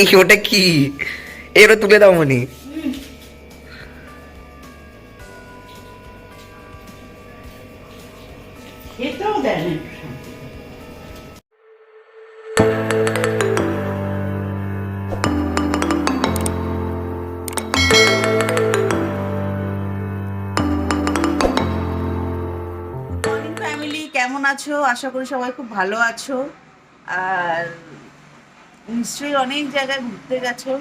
এই ওটা কি? এগুলো তুলে দাও মনি। এটাও দেন কেমন আছো? আশা করি সবাই খুব ভালো আছো। আর নিশ্চয়ই অনেক জায়গায় ঘুরতে গেছো।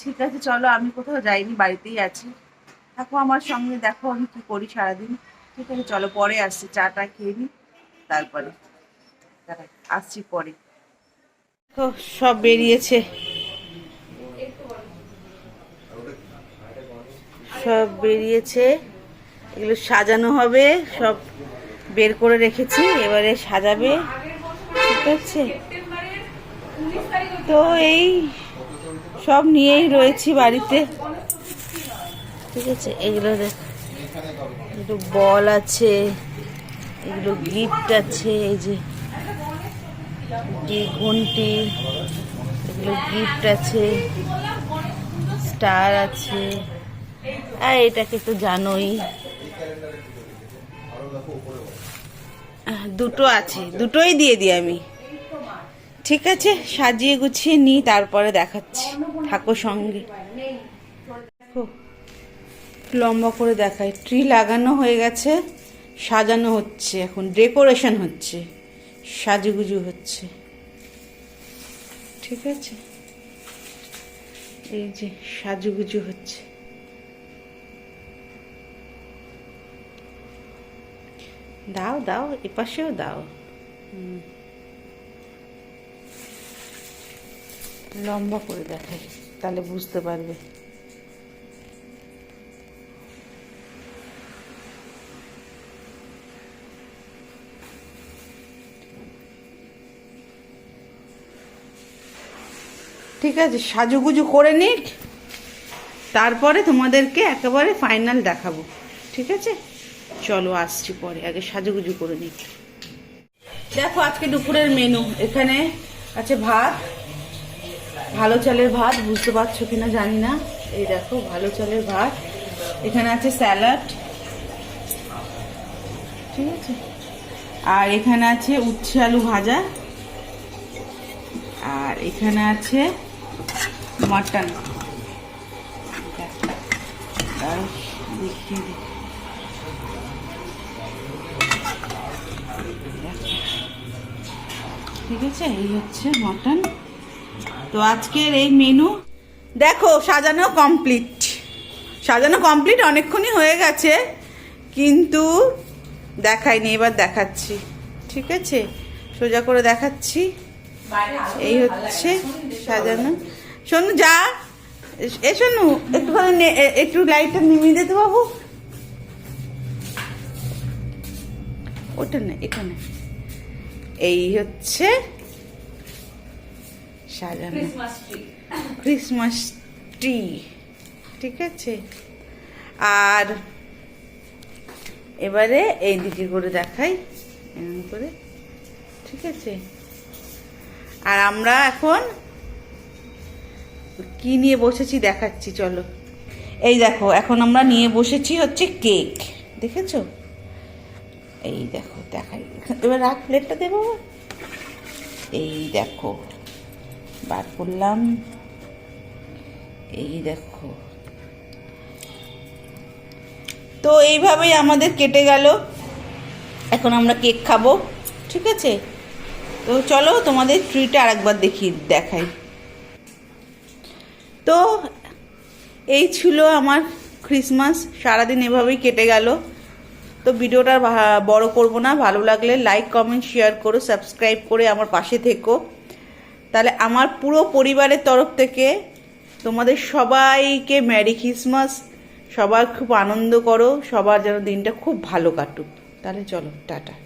ঠিক আছে, চলো, আমি কোথাও যাইনি, বাড়িতেই আছি। থাকো আমার সঙ্গে, দেখো আমি কি করি সারাদিন। ঠিক আছে, চলো, পরে আসছি, চাটা খেয়ে নিই তারপরে আসছি পরে। দেখো সব বেরিয়েছে। সব বেরিয়েছে, এগুলো সাজানো হবে, সব বের করে রেখেছি, এবারে সাজাবে, ঠিক আছে? তো এই সব নিয়েই রয়েছি বাড়িতে। ঠিক আছে, এগুলো একটু বল আছে, এগুলো গিফট আছে, এই যে ঘন্টি, এগুলো গিফট আছে, স্টার আছে। আর এটাকে তো জানোই। দুটো আছে, দুটোই দিয়ে দিই আমি। ঠিক আছে, সাজিয়ে গুছিয়ে নিই, তারপরে দেখাচ্ছি থাকো সঙ্গে। লম্বা করে দেখাই। ট্রি লাগানো হয়ে গেছে, সাজানো হচ্ছে এখন, ডেকোরেশন হচ্ছে, সাজুগুজু হচ্ছে। ঠিক আছে? এই যে সাজুগুজু হচ্ছে। দাও দাও, এপাশেও দাও। হুম। লম্বা করে দেখাই তাহলে বুঝতে পারবে। ঠিক আছে, সাজুগুজু করে নিক, তারপরে তোমাদেরকে একেবারে ফাইনাল দেখাবো। ঠিক আছে? চলো, আসছি পরে, আগে সাজুগুজু করে নিক। দেখো, আজকে দুপুরের মেনু এখানে আছে ভাত ভালো চালের ভাত, বুঝতে পারছ কিনা জানি না। এই দেখো, ভালো চালের ভাত। এখানে আছে স্যালাড। ঠিক আছে? আর এখানে আছে উচ্ছে আলু ভাজা। আর এখানে আছে মাটন। ঠিক আছে? এই হচ্ছে মটন। তো আজকের এই মেনু দেখো, সাজানো কমপ্লিট সাজানো কমপ্লিট অনেকক্ষণই হয়ে গেছে, কিন্তু দেখাইনি, এবার দেখাচ্ছি। ঠিক আছে? সোজা করে দেখাচ্ছি। এই হচ্ছে সাজানো। শোনু যা। এ শোনু একটুখানি একটু লাইটটা নিমিয়ে দিতে বাবু। ওটা না এখানে এই হচ্ছে সাজানো ক্রিসমাস ট্রি ঠিক আছে? আর এবারে এই দিকে করে দেখাই এরকম করে ঠিক আছে? আর আমরা এখন কি নিয়ে বসেছি দেখাচ্ছি চলো। এই দেখো এখন আমরা নিয়ে বসেছি হচ্ছে কেক দেখেছ? এই দেখো দেখাই। এবার রাখ প্লেটটা দেবো এই দেখো। বার করলাম। এই দেখো। তো এইভাবেই আমাদের কেটে গেল। এখন আমরা কেক খাব, ঠিক আছে? তো চলো তোমাদের ট্রিটা আরেকবার দেখি, দেখাই। তো এই ছিল আমার ক্রিসমাস সারাদিন এভাবেই কেটে গেল। তো ভিডিওটা বড় করব না, ভালো লাগলে লাইক কমেন্ট শেয়ার করো সাবস্ক্রাইব করে আমার পাশে থেকো। তাহলে আমার পুরো পরিবারের তরফ থেকে তোমাদের সবাইকে ম্যারি খ্রিসমাস সবার খুব আনন্দ করো, সবার যেন দিনটা খুব ভালো কাটুক। তাহলে চলো, টাটা।